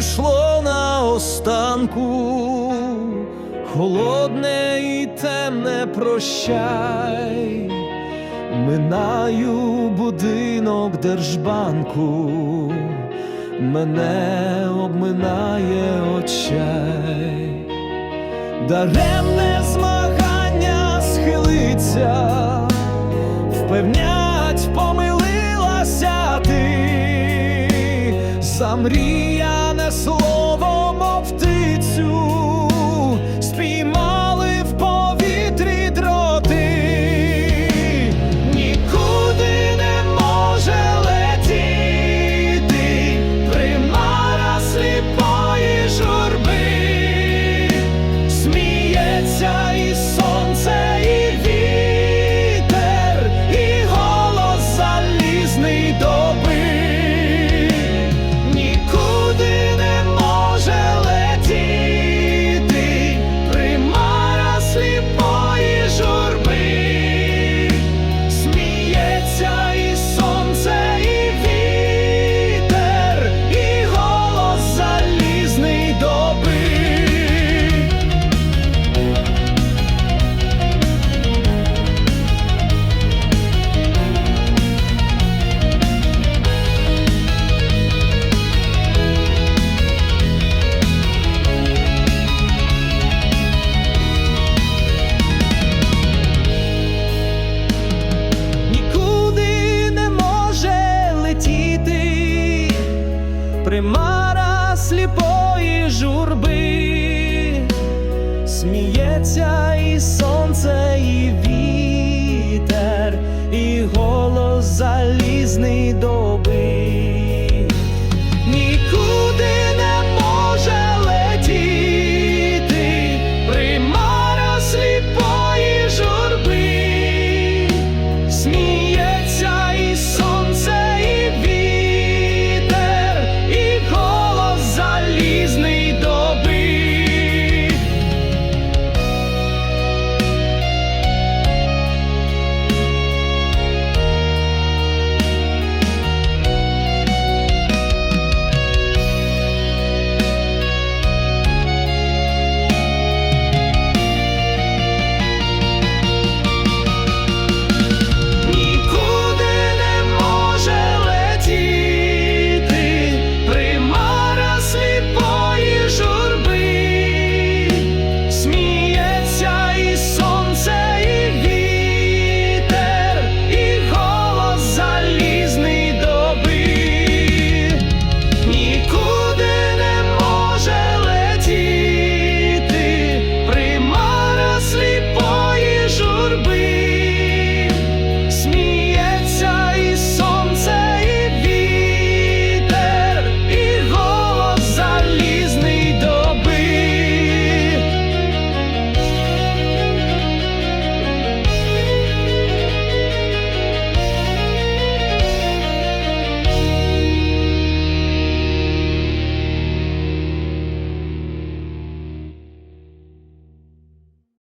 прийшло на останку, холодне і темне прощай, минаю будинок держбанку, мене обминає очай, даремне змагання схилиться, впевнять, замріяне примара сліпої журби, сміється і сонце, і вітер.